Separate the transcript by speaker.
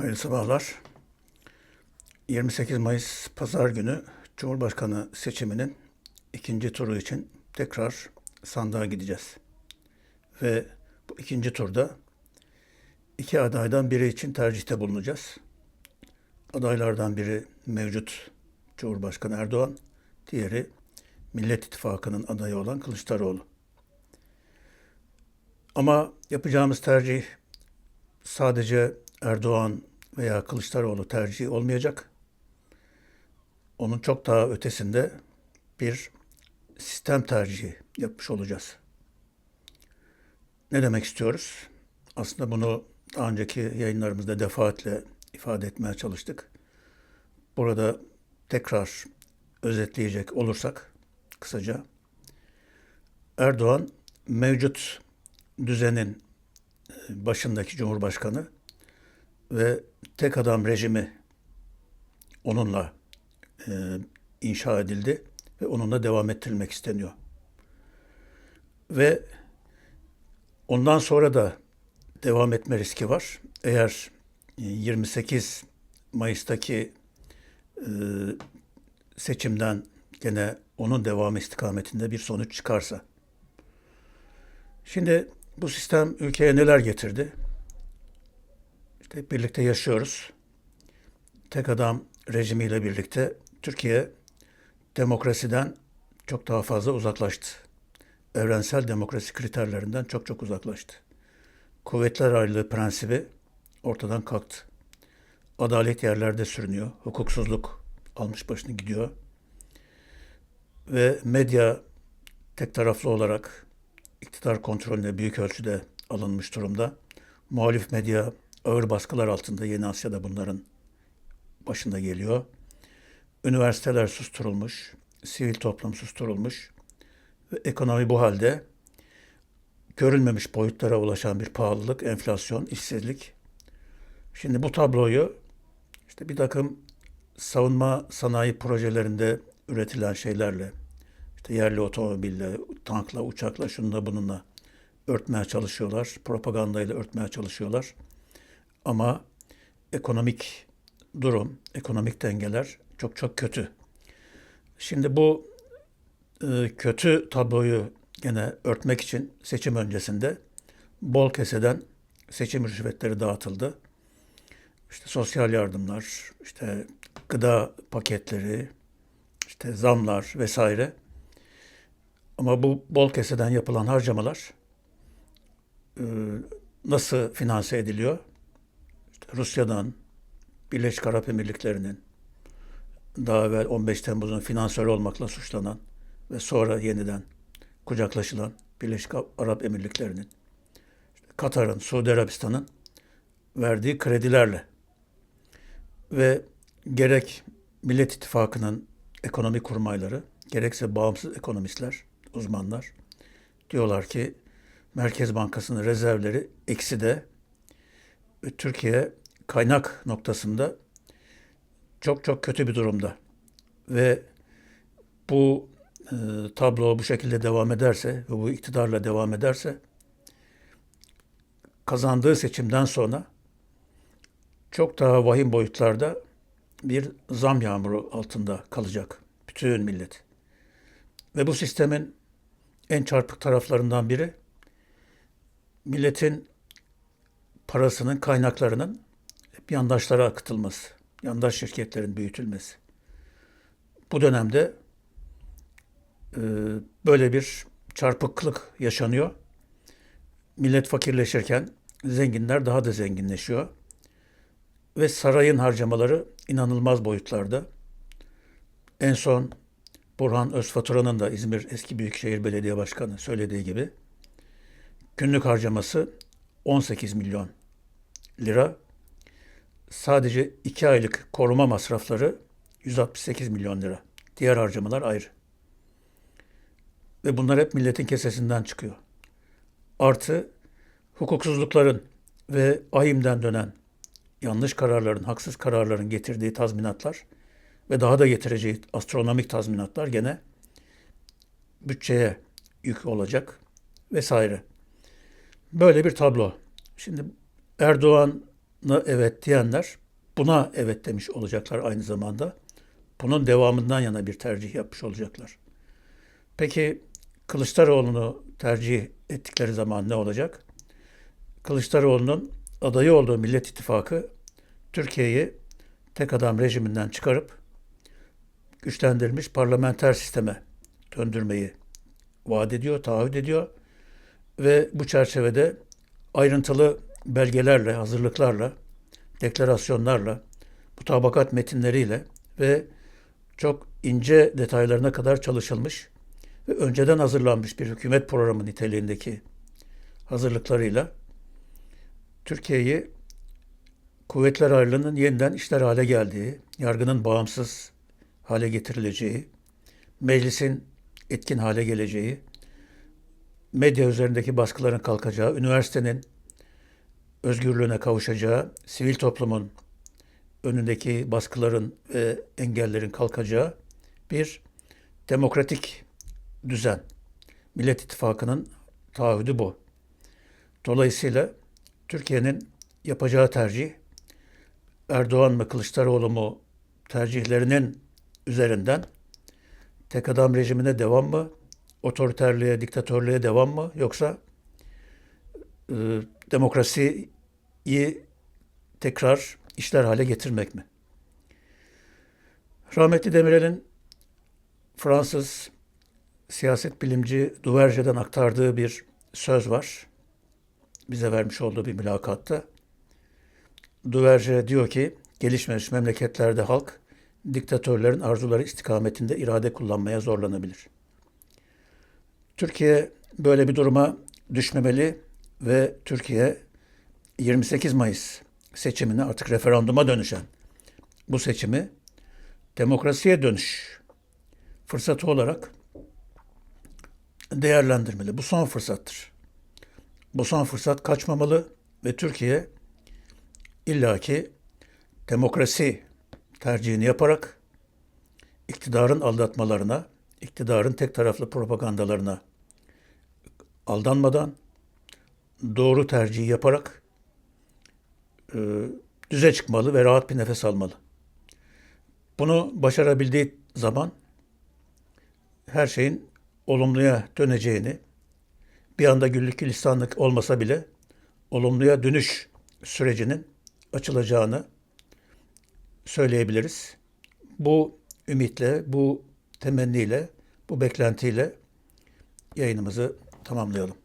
Speaker 1: Hayırlı sabahlar. 28 Mayıs Pazar günü Cumhurbaşkanı seçiminin ikinci turu için tekrar sandığa gideceğiz. Ve bu ikinci turda iki adaydan biri için tercihte bulunacağız. Adaylardan biri mevcut Cumhurbaşkanı Erdoğan, diğeri Millet İttifakı'nın adayı olan Kılıçdaroğlu. Ama yapacağımız tercih sadece Erdoğan veya Kılıçdaroğlu tercihi olmayacak. Onun çok daha ötesinde bir sistem tercihi yapmış olacağız. Ne demek istiyoruz? Aslında bunu daha önceki yayınlarımızda defaatle ifade etmeye çalıştık. Burada tekrar özetleyecek olursak kısaca Erdoğan mevcut düzenin başındaki cumhurbaşkanı ve tek adam rejimi onunla e, inşa edildi ve onunla devam ettirilmek isteniyor. Ve ondan sonra da devam etme riski var. Eğer 28 Mayıs'taki e, seçimden gene onun devamı istikametinde bir sonuç çıkarsa. Şimdi bu sistem ülkeye neler getirdi? Hep birlikte yaşıyoruz. Tek adam rejimiyle birlikte Türkiye demokrasiden çok daha fazla uzaklaştı. Evrensel demokrasi kriterlerinden çok çok uzaklaştı. Kuvvetler ayrılığı prensibi ortadan kalktı. Adalet yerlerde sürünüyor. Hukuksuzluk almış başını gidiyor. Ve medya tek taraflı olarak iktidar kontrolüne büyük ölçüde alınmış durumda. Muhalif medya ağır baskılar altında Yeni Asya'da bunların başında geliyor. Üniversiteler susturulmuş, sivil toplum susturulmuş ve ekonomi bu halde görülmemiş boyutlara ulaşan bir pahalılık, enflasyon, işsizlik. Şimdi bu tabloyu işte bir takım savunma sanayi projelerinde üretilen şeylerle, işte yerli otomobille, tankla, uçakla, şununla bununla örtmeye çalışıyorlar. Propagandayla örtmeye çalışıyorlar. Ama ekonomik durum, ekonomik dengeler çok çok kötü. Şimdi bu e, kötü tabloyu gene örtmek için seçim öncesinde bol keseden seçim rüşvetleri dağıtıldı. İşte sosyal yardımlar, işte gıda paketleri, işte zamlar vesaire. Ama bu bol keseden yapılan harcamalar e, nasıl finanse ediliyor? Rusya'dan, Birleşik Arap Emirlikleri'nin daha evvel 15 Temmuz'un finansörü olmakla suçlanan ve sonra yeniden kucaklaşılan Birleşik Arap Emirlikleri'nin, Katar'ın, Suudi Arabistan'ın verdiği kredilerle ve gerek Millet İttifakı'nın ekonomi kurmayları, gerekse bağımsız ekonomistler, uzmanlar diyorlar ki Merkez Bankası'nın rezervleri eksi de Türkiye kaynak noktasında çok çok kötü bir durumda. Ve bu e, tablo bu şekilde devam ederse ve bu iktidarla devam ederse kazandığı seçimden sonra çok daha vahim boyutlarda bir zam yağmuru altında kalacak bütün millet. Ve bu sistemin en çarpık taraflarından biri milletin parasının, kaynaklarının hep yandaşlara akıtılması, yandaş şirketlerin büyütülmesi. Bu dönemde e, böyle bir çarpıklık yaşanıyor. Millet fakirleşirken zenginler daha da zenginleşiyor. Ve sarayın harcamaları inanılmaz boyutlarda. En son Burhan Özfatura'nın da İzmir eski Büyükşehir Belediye Başkanı söylediği gibi günlük harcaması 18 milyon lira. Sadece 2 aylık koruma masrafları 168 milyon lira. Diğer harcamalar ayrı. Ve bunlar hep milletin kesesinden çıkıyor. Artı hukuksuzlukların ve ahimden dönen yanlış kararların, haksız kararların getirdiği tazminatlar ve daha da getireceği astronomik tazminatlar gene bütçeye yük olacak vesaire. Böyle bir tablo. Şimdi Erdoğan evet diyenler buna evet demiş olacaklar aynı zamanda. Bunun devamından yana bir tercih yapmış olacaklar. Peki Kılıçdaroğlu'nu tercih ettikleri zaman ne olacak? Kılıçdaroğlu'nun adayı olduğu Millet İttifakı Türkiye'yi tek adam rejiminden çıkarıp güçlendirilmiş parlamenter sisteme döndürmeyi vaat ediyor, taahhüt ediyor ve bu çerçevede ayrıntılı belgelerle, hazırlıklarla, deklarasyonlarla, mutabakat metinleriyle ve çok ince detaylarına kadar çalışılmış ve önceden hazırlanmış bir hükümet programı niteliğindeki hazırlıklarıyla Türkiye'yi kuvvetler ayrılığının yeniden işler hale geldiği, yargının bağımsız hale getirileceği, meclisin etkin hale geleceği, medya üzerindeki baskıların kalkacağı, üniversitenin özgürlüğüne kavuşacağı, sivil toplumun önündeki baskıların ve engellerin kalkacağı bir demokratik düzen. Millet İttifakı'nın taahhüdü bu. Dolayısıyla Türkiye'nin yapacağı tercih Erdoğan mı Kılıçdaroğlu mu tercihlerinin üzerinden tek adam rejimine devam mı, otoriterliğe, diktatörlüğe devam mı yoksa e, demokrasiyi tekrar işler hale getirmek mi? Rahmetli Demirel'in Fransız siyaset bilimci Duverger'den aktardığı bir söz var. Bize vermiş olduğu bir mülakatta. Duverger diyor ki, gelişmemiş memleketlerde halk diktatörlerin arzuları istikametinde irade kullanmaya zorlanabilir. Türkiye böyle bir duruma düşmemeli ve Türkiye 28 Mayıs seçimini artık referanduma dönüşen bu seçimi demokrasiye dönüş fırsatı olarak değerlendirmeli. Bu son fırsattır. Bu son fırsat kaçmamalı ve Türkiye illaki demokrasi tercihini yaparak iktidarın aldatmalarına, iktidarın tek taraflı propagandalarına aldanmadan doğru tercihi yaparak e, düze çıkmalı ve rahat bir nefes almalı. Bunu başarabildiği zaman her şeyin olumluya döneceğini, bir anda güllük gülistanlık olmasa bile olumluya dönüş sürecinin açılacağını söyleyebiliriz. Bu ümitle, bu temenniyle, bu beklentiyle yayınımızı tamamlayalım.